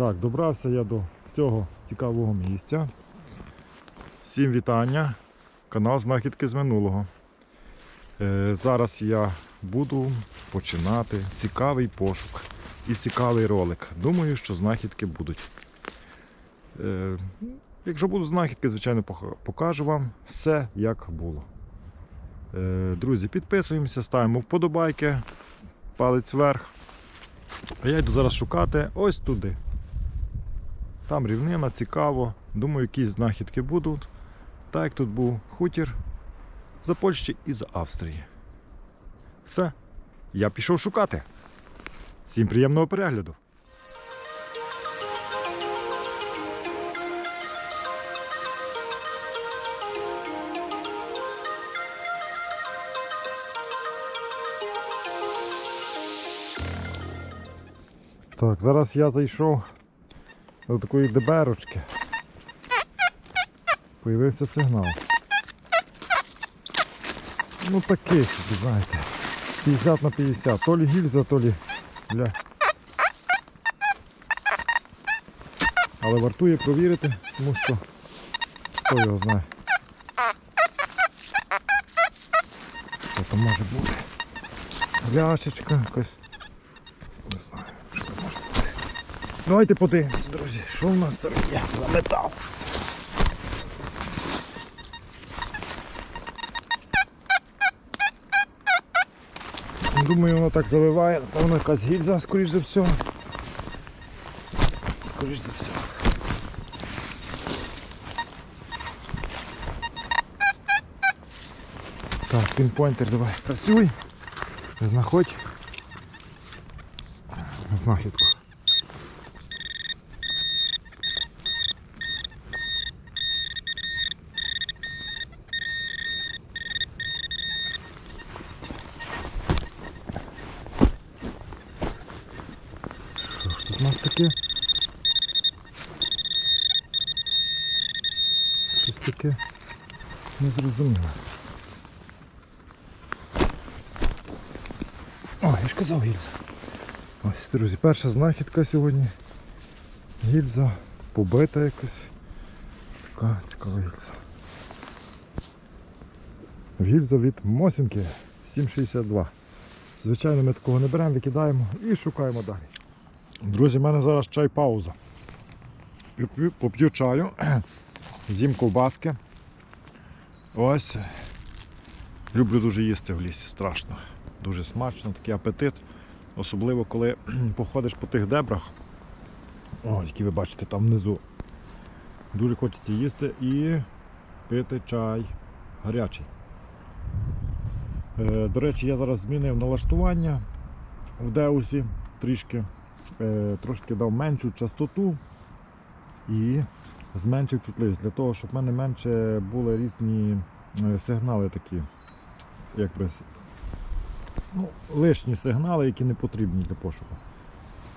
Так, добрався я до цього цікавого місця. Всім вітання. Канал Знахідки з минулого. Е, зараз я буду починати цікавий пошук і цікавий ролик. Думаю, що знахідки будуть. Е, якщо будуть знахідки, звичайно, покажу вам все, як було. Е, друзі, підписуємося, ставимо вподобайки, палець вверх. А я йду зараз шукати ось туди. Там рівнина, цікаво. Думаю, якісь знахідки будуть. Так як тут був хутір за Польщі і за Австрії. Все, я пішов шукати. Всім приємного перегляду. Так, зараз я зайшов до такої деберочки. Появився сигнал. Ну такий собі, знаєте. 50 на 50. То лі гільза, то лі. Бля. Але вартує провірити, тому що хто його знає. Що там може бути? Ляшечка якась. Не знаю, що там може бути. Давайте подивимося, друзі, що в нас там є за метал. Думаю, воно так заливає, напевно якась гільза, скоріш за все. Скоріш за все. Так, пінпойнтер давай працюй. Знаходь. Знахідку. Що ж тут у нас таке? Щось таке незрозуміле. О, я ж казав гільза. Ось, друзі, перша знахідка сьогодні. Гільза побита якось. Така цікава гільза. Гільза від Мосінки 762. Звичайно, ми такого не беремо, викидаємо і шукаємо далі. Друзі, в мене зараз чай пауза. Поп'ю чаю, з'їм ковбаски. Ось. Люблю дуже їсти в лісі, страшно. Дуже смачно, такий апетит. Особливо, коли походиш по тих дебрах. О, які ви бачите там внизу. Дуже хочеться їсти і пити чай гарячий. Е, До речі, я зараз змінив налаштування в Деусі трішки. Е, Трошки дав меншу частоту і зменшив чутливість для того, щоб в мене менше були різні е, сигнали такі, якби ну, лишні сигнали, які не потрібні для пошуку.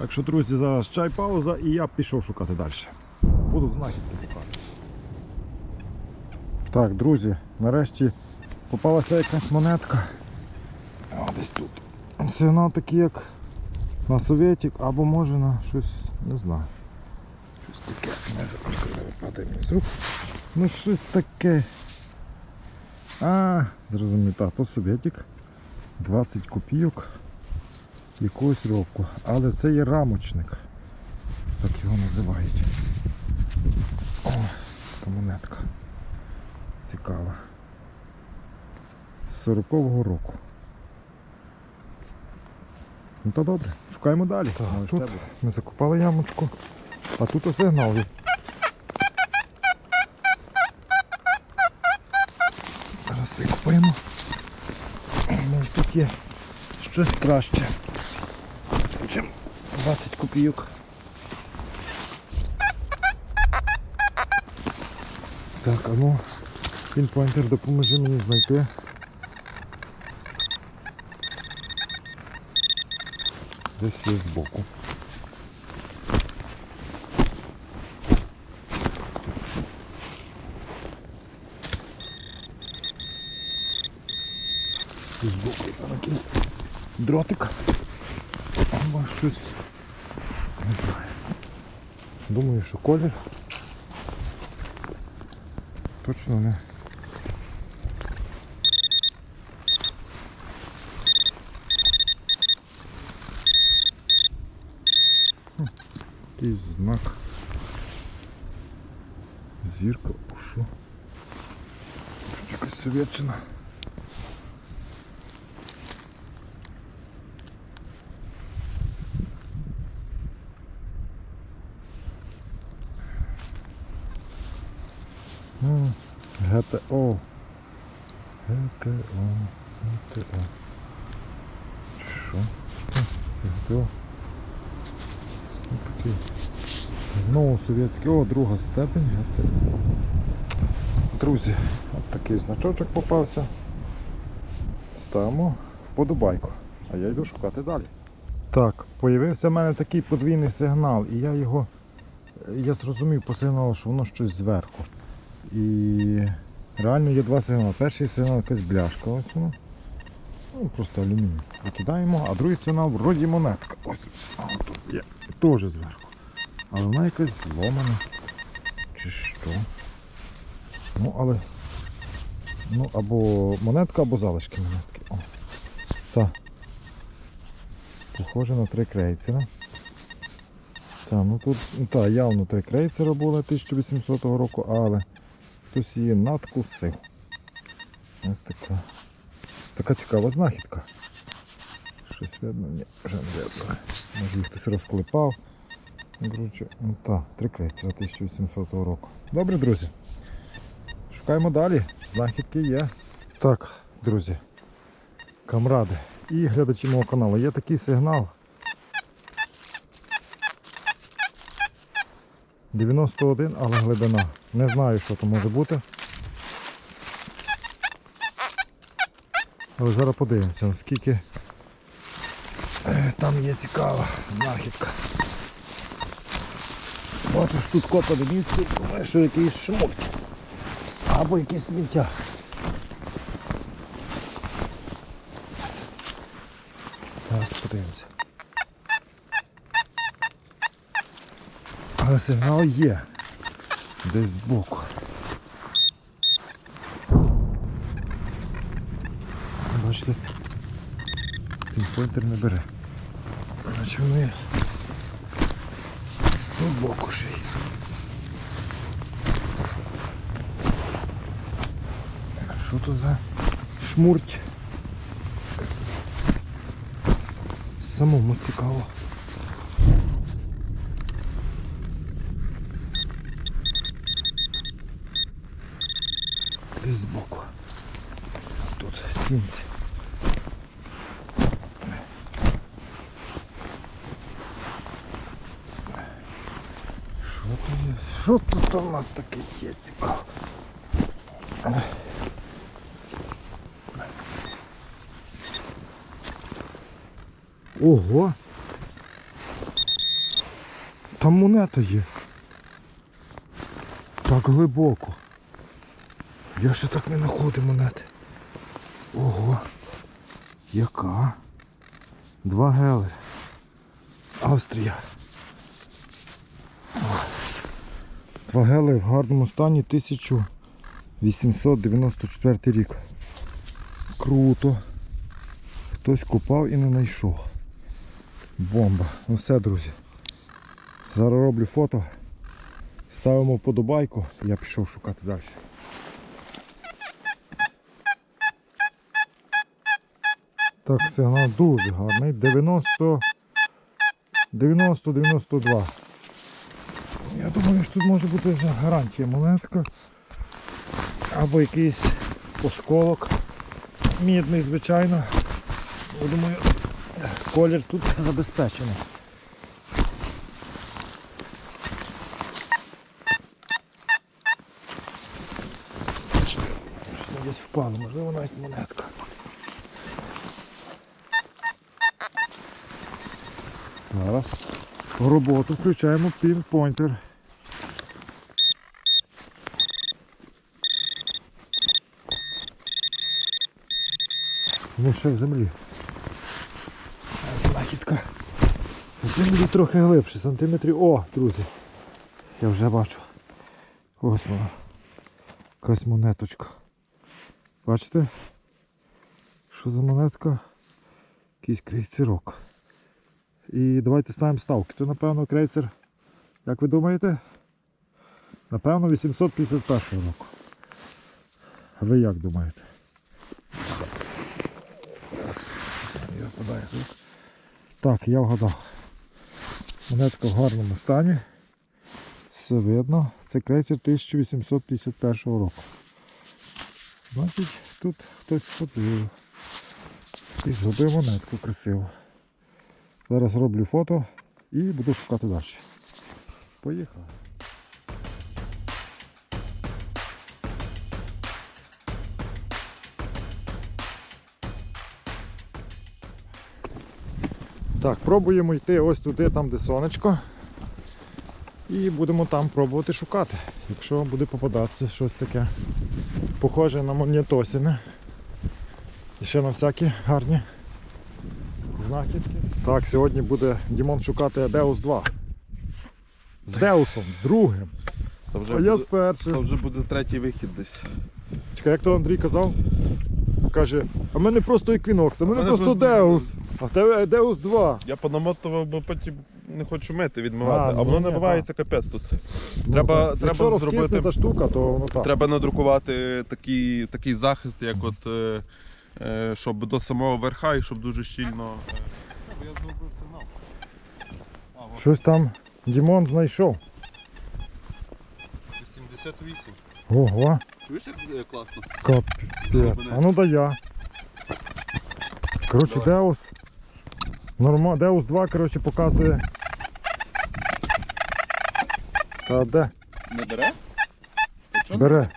Так що, друзі, зараз чай пауза і я пішов шукати далі. Буду знахідки шукати. Так, друзі, нарешті попалася якась монетка. О, десь тут. Сигнал такий, як на совєтік, або може на щось, не знаю. Щось таке. Падає мені з рук. Ну щось таке. А, зрозумів, так, то совєтік. 20 копійок якогось року. Але це є рамочник. Так його називають. О, та монетка. Цікава. З 40-го року. Ну то добре, шукаємо далі. Може, тут ми закопали ямочку, а тут ось сигнал. є. Зараз викопаємо. Може тут є щось краще. Чим 20 копійок. Так, а ну, пінпойнтер допоможи мені знайти. Десь є збоку. дротик. Або щось. Не знаю. Думаю, що колір. Точно не. Хм, Якийсь знак. Зірка, о, що? Що якась совєтчина. ГТО. ГТО. ГТО. Що? Хм, ГТО. Такий. Знову совєтський. О, друга степень ГТО. Друзі, от такий значочок попався. Ставимо вподобайку. А я йду шукати далі. Так, появився в мене такий подвійний сигнал, і я його. Я зрозумів по сигналу, що воно щось зверху. І реально є два сигнали. Перший сигнал якась бляшка, ось воно. Ну, просто алюміній. Викидаємо, а другий сигнал вроді монетка. Ось тут є. Теж зверху. Але вона якась зломана. Чи що? Ну, але. Ну, або монетка, або залишки монетки. О. Так. Похоже на три крейцера. Так, ну тут та, явно три крейцера було 1800 року, але хтось її надкусив. Ось така. Така цікава знахідка. Щось видно? Ні, вже не видно. Може їх хтось розклепав. Коротше, ну так, три 1800 року. Добре, друзі. Шукаємо далі. Знахідки є. Так, друзі. Камради і глядачі мого каналу. Є такий сигнал. 91, але глибина. Не знаю, що то може бути. Але зараз подивимося, наскільки е, там є цікава знахідка. Бачу ж тут копане місце, думаю, що якийсь шмот. Або якесь сміття. Зараз подивимося. Але сигнал є. Десь збоку. Бачите, пінпойнтер не бере. Воно є. Збоку ще й. Що то за шмурть? Самому цікаво. Десь збоку. Тут. Що тут є? Що тут у нас таке є цікаво? Ого! Там монета є. Так глибоко. Я ще так не знаходив монети. Ого. Яка? Два гели. Австрія. Два гели в гарному стані 1894 рік. Круто. Хтось купав і не знайшов. Бомба. Ну все, друзі. Зараз роблю фото. Ставимо вподобайку. Я пішов шукати далі. Так, сигнал дуже гарний. 90 90-92. Я думаю, що тут може бути вже гарантія монетка. Або якийсь осколок. Мідний, звичайно. Я думаю, колір тут забезпечений. Десь впало, можливо навіть монетка. Зараз в роботу включаємо пінпойнтер. Ну ще в землі. Знахідка. В землі трохи глибше, сантиметрів. О, друзі. я вже бачу. Ось вона. Якась монеточка. Бачите? Що за монетка? Якийсь крейцерок. І давайте ставимо ставки. То напевно крейцер, як ви думаєте? Напевно 851 року. А ви як думаєте? Так, я вгадав. Монетка в гарному стані. Все видно. Це крейсер 1851 року. Значить, тут хтось ходив. І зробив монетку красиву. Зараз роблю фото і буду шукати далі. Поїхали. Так, пробуємо йти ось туди, там де сонечко. І будемо там пробувати шукати. Якщо буде попадатися щось таке похоже на монетосіне. І ще на всякі гарні знахідки. Так, сьогодні буде Дімон шукати Адеус 2. З Деусом, другим. Це вже, А я з першим. це вже буде третій вихід десь. Чекай, як то Андрій казав? Каже, а в мене просто еквінокс, а в мене мене просто просто Деус. А в тебе Деус 2. Я понамотував, бо потім не хочу мити, відмивати. А, А, ну, воно ні, набивається капець тут. Ну, Треба- так. треба Якщо зробити- та штука, то воно так. Треба надрукувати такий, такий захист, як от, е, е, щоб до самого верха і щоб дуже щільно. Е, Я зробив сигнал. Щось там Дімон знайшов. 88. Ого, Чуєш, як класно? капець. А ну да я. Коротше, Деус. Норма, Деус 2, коротше, показує. Та де? Не бере? Та Бере.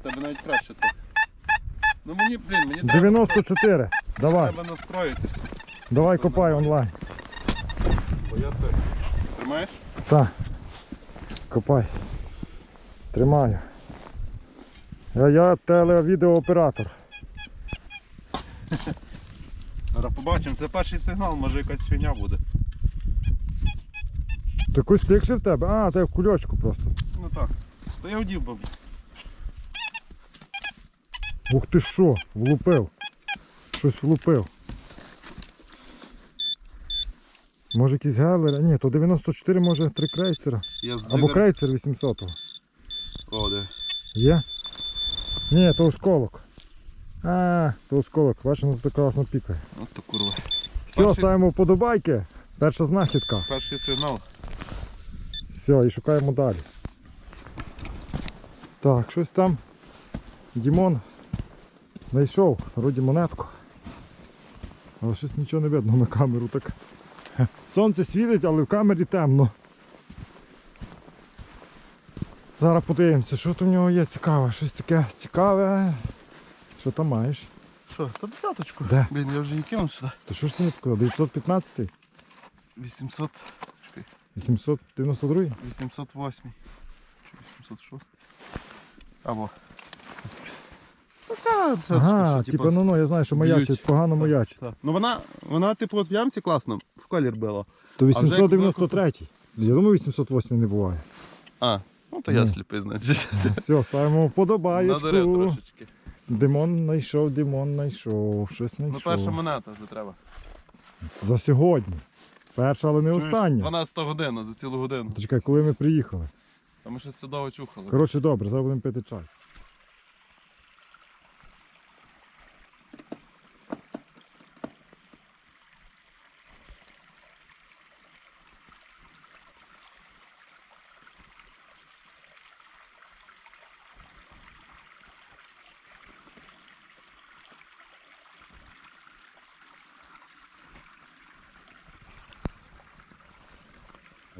В тебе навіть краще трохи. Ну мені, блін, мені треба, 94. Давай, треба настроїтися. Давай копай онлайн. Бо я це. Тримаєш? Так. Копай. Тримаю. Я, я телевідеооператор. Зараз побачимо, це перший сигнал, може якась фігня буде. Такий стикши в тебе? А, це в кульочку просто. Ну так. То я одів би. Ух ти що, влупив. Щось влупив. Може якийсь гелер? Ні, то 94 може три крейцера. Я з Або крейцер 800 О, де. Є? Ні, то осколок. А, то осколок. Бачиш, воно так класно пікає. От то курва. Все, Перший- ставимо вподобайки. Перша знахідка. Перший сигнал. Все, і шукаємо далі. Так, щось там. Дімон знайшов, вроді монетку. Але щось нічого не видно на камеру. Так. Сонце світить, але в камері темно. Зараз подивимося, що там в нього є цікаве. Щось таке цікаве. Що там маєш? Що, та десяточку? Де? Блін, я вже не кинув сюди. То що ж ти не показав? 915? 800. Чекай. 892? 808. Чи 806. Або. Та це, це Ага, що, типу, ну ну я знаю, що маячить, погано маячить. так. Ну вона, вона, типу, от в ямці класно, в колір била. То А вже як 893. Я думаю, 808 не буває. А, ну то я Ні. сліпий, значить. Все, ставимо Надорив вподобаєчку. трошечки. Димон знайшов, Димон знайшов, щось Ну перша знайшов. монета вже треба. За сьогодні. Перша, але не остання. 12 година за цілу годину. То чекай, коли ми приїхали. А ми щось судово чухали. Коротше, добре, зараз будемо пити чай.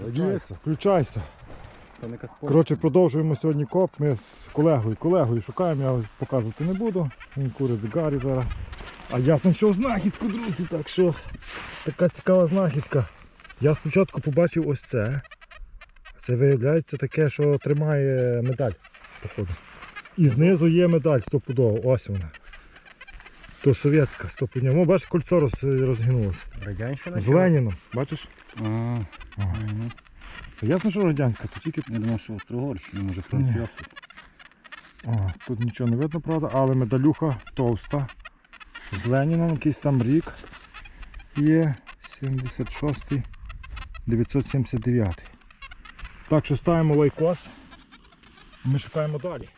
Включайся, включайся. Коротше, продовжуємо сьогодні коп. Ми з колегою, колегою шукаємо, я показувати не буду. Він курить зигарі зараз. А я знайшов знахідку, друзі, так що така цікава знахідка. Я спочатку побачив ось це. Це виявляється таке, що тримає медаль, походу. І знизу є медаль стопудово. Ось вона. То совєтська стопудово. Бачиш, кольцо розгинулося. Радянщина? З Леніном, бачиш? Та Ясно, що радянська, то тільки. Я думав, що Острогорщина, може француз. О, тут нічого не видно, правда, але медалюха товста. З Леніном якийсь там рік є 76-й, 979. Так що ставимо лайкос. Ми шукаємо далі.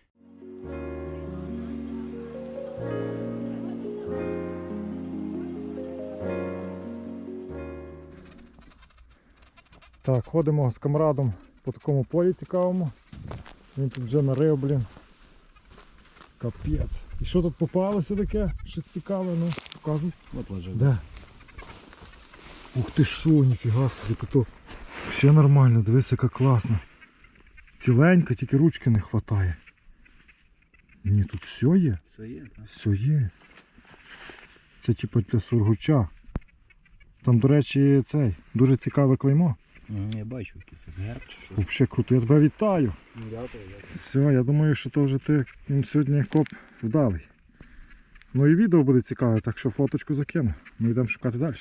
Так, ходимо з камрадом по такому полі цікавому. Він тут вже нарив, блін. Капець. І що тут попалося таке? Щось цікаве, ну, показуй. От лежить. Де? Ух ти що, ніфіга собі, то то ще нормально, дивись, яка класна. Ціленька, тільки ручки не вистачає. Ні, тут все є, Все є, так? все є. Це типу для сургуча. Там, до речі, цей, дуже цікаве клеймо. Я бачу герб чи що. Взагалі круто, я тебе вітаю. Ну, Дякую, дякую. Все, я думаю, що то вже ти сьогодні коп вдалий. Ну і відео буде цікаве, так що фоточку закину. Ми йдемо шукати далі.